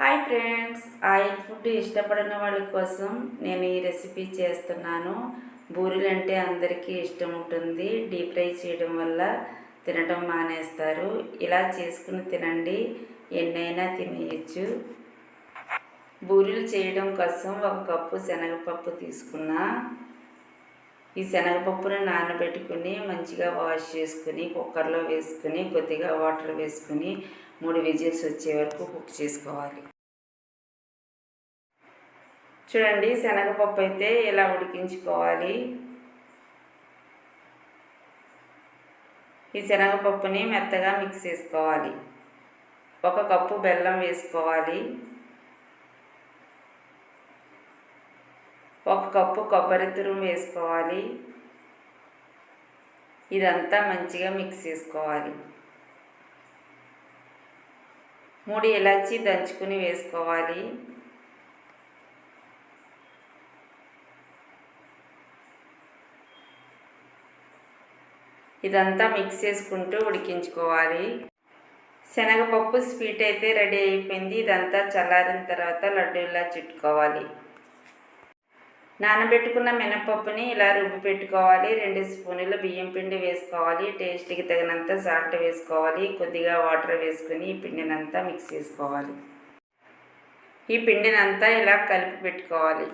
Hi friends. Oil food ఇష్టపడిన వాళ్ళ కోసం నేను ఈ రెసిపీ చేస్తున్నాను. బూరెలు అంటే అందరికీ ఇష్టం ఉంటుంది. డీప్ ఫ్రై చేయడం వల్ల తినడం మానేస్తారు. ఇలా చేసుకుని తినండి. ఎన్నైనా తినేయచ్చు. బూరెలు చేయడం కోసం ఒక కప్పు శనగపప్పు తీసుకున్నా. ఈ శనగపప్పును నానబెట్టుకుని మంచిగా వాష్ చేసుకుని కుక్కర్లో వేసుకుని కొద్దిగా వాటర్ వేసుకుని మూడు విజిల్స్ వచ్చే వరకు కుక్ చేసుకోవాలి. చూడండి శనగపప్పు అయితే ఇలా ఉడికించుకోవాలి? ఈ శనగపప్పుని మెత్తగా మిక్స్ చేసుకోవాలి. ఒక కప్పు బెల్లం వేసుకోవాలి. ఒక కప్పు కొబ్బరి తురుము వేసుకోవాలి. ఇదంతా మంచిగా మిక్స్ చేసుకోవాలి. మూడు ఇలాచి దంచుకుని వేసుకోవాలి. ఇదంతా మిక్స్ చేసుకుంటూ ఉడికించుకోవాలి. శనగపప్పు స్వీట్ అయితే రెడీ అయిపోయింది. ఇదంతా చల్లారిన తర్వాత లడ్డూలా చుట్టుకోవాలి. నానబెట్టుకున్న మినపప్పుని ఇలా రుబ్బి పెట్టుకోవాలి. రెండు స్పూన్లు బియ్యం పిండి వేసుకోవాలి. టేస్ట్కి తగినంత సాల్ట్ వేసుకోవాలి. కొద్దిగా వాటర్ వేసుకుని ఈ పిండినంతా మిక్స్ చేసుకోవాలి. ఈ పిండినంతా ఇలా కలిపి పెట్టుకోవాలి.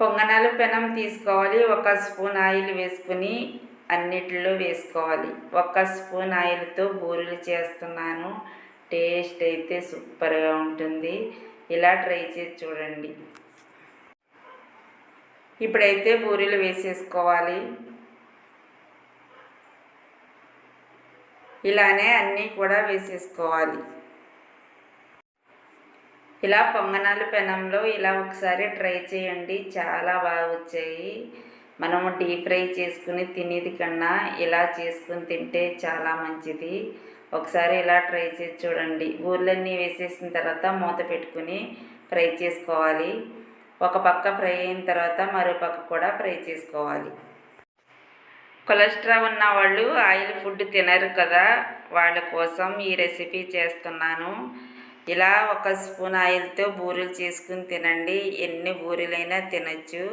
పొంగనాలు పెనం తీసుకోవాలి. ఒక స్పూన్ ఆయిల్ వేసుకుని అన్నిటిలో వేసుకోవాలి. ఒక స్పూన్ ఆయిల్తో బూరెలు చేస్తున్నాను. టేస్ట్ అయితే సూపర్గా ఉంటుంది. ఇలా ట్రై చేసి చూడండి. ఇప్పుడైతే బూరెలు వేసేసుకోవాలి. ఇలానే అన్నీ కూడా వేసేసుకోవాలి. ఇలా పొంగనాలు పెనంలో ఇలా ఒకసారి ట్రై చేయండి. చాలా బాగా వచ్చాయి. మనము డీప్ ఫ్రై చేసుకుని తినేది కన్నా ఇలా చేసుకుని తింటే చాలా మంచిది. ఒకసారి ఇలా ట్రై చేసి చూడండి. ఊర్లన్నీ వేసేసిన తర్వాత మూత పెట్టుకుని ఫ్రై చేసుకోవాలి. ఒక పక్క ఫ్రై అయిన తర్వాత మరో పక్క కూడా ఫ్రై చేసుకోవాలి. కొలెస్ట్రాల్ ఉన్న వాళ్ళు ఆయిల్ ఫుడ్ తినరు కదా వాళ్ళ కోసం ఈ రెసిపీ చేస్తున్నాను. ఇలా ఒక స్పూన్ ఆయిల్తో బూరెలు చేసుకుని తినండి. ఎన్ని బూరెలైనా తినచ్చు.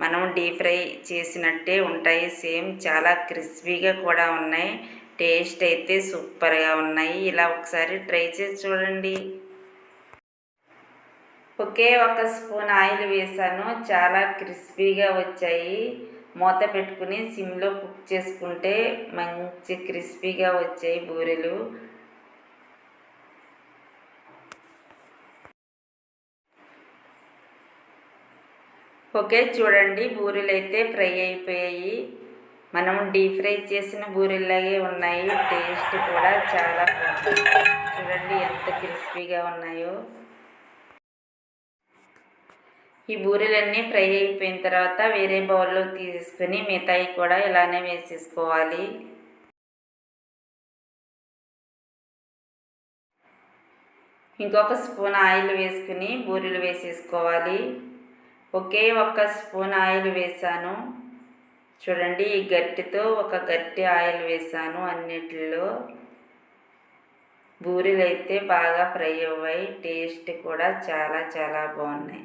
మనం డీప్ ఫ్రై చేసినట్టే ఉంటాయి. సేమ్ చాలా క్రిస్పీగా కూడా ఉన్నాయి. టేస్ట్ అయితే సూపర్గా ఉన్నాయి. ఇలా ఒకసారి ట్రై చేసి చూడండి. ఒకే ఒక స్పూన్ ఆయిల్ వేసాను. చాలా క్రిస్పీగా వచ్చాయి. మూత పెట్టుకుని సిమ్లో కుక్ చేసుకుంటే మంచి క్రిస్పీగా వచ్చాయి బూరెలు. ఓకే చూడండి బూరెలు అయితే ఫ్రై అయిపోయాయి. మనం డీప్ ఫ్రై చేసిన బూరెల్లాగే ఉన్నాయి. టేస్ట్ కూడా చాలా చూడండి ఎంత క్రిస్పీగా ఉన్నాయో. ఈ బూరెలన్నీ ఫ్రై అయిపోయిన తర్వాత వేరే బౌల్లో తీసుకుని మిగతాయి కూడా ఇలానే వేసేసుకోవాలి. ఇంకొక స్పూన్ ఆయిల్ వేసుకుని బూరెలు వేసేసుకోవాలి. ఒకే ఒక్క స్పూన్ ఆయిల్ వేసాను. చూడండి ఈ గట్టితో ఒక గట్టి ఆయిల్ వేసాను అన్నిటిలో. బూరెలు అయితే బాగా ఫ్రై అవ్వాయి టేస్ట్ కూడా చాలా చాలా బాగున్నాయి.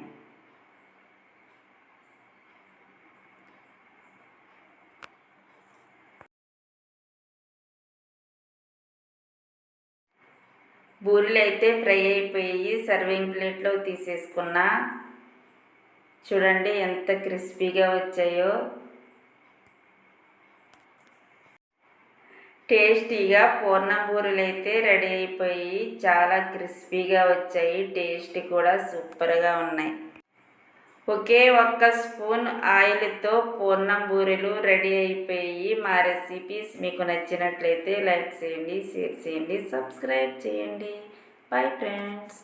బూరెలు అయితే ఫ్రై అయిపోయి సర్వింగ్ ప్లేట్లో తీసేసుకున్నా. చూడండి ఎంత క్రిస్పీగా వచ్చాయో. టేస్టీగా పూర్ణం బూరెలు అయితే రెడీ అయిపోయి చాలా క్రిస్పీగా వచ్చాయి. టేస్ట్ కూడా సూపర్గా ఉన్నాయి. ఒకే ఒక్క స్పూన్ ఆయిల్తో పూర్ణం బూరెలు రెడీ అయిపోయి మా రెసిపీస్ మీకు నచ్చినట్లయితే లైక్ చేయండి షేర్ చేయండి సబ్స్క్రైబ్ చేయండి. Bye friends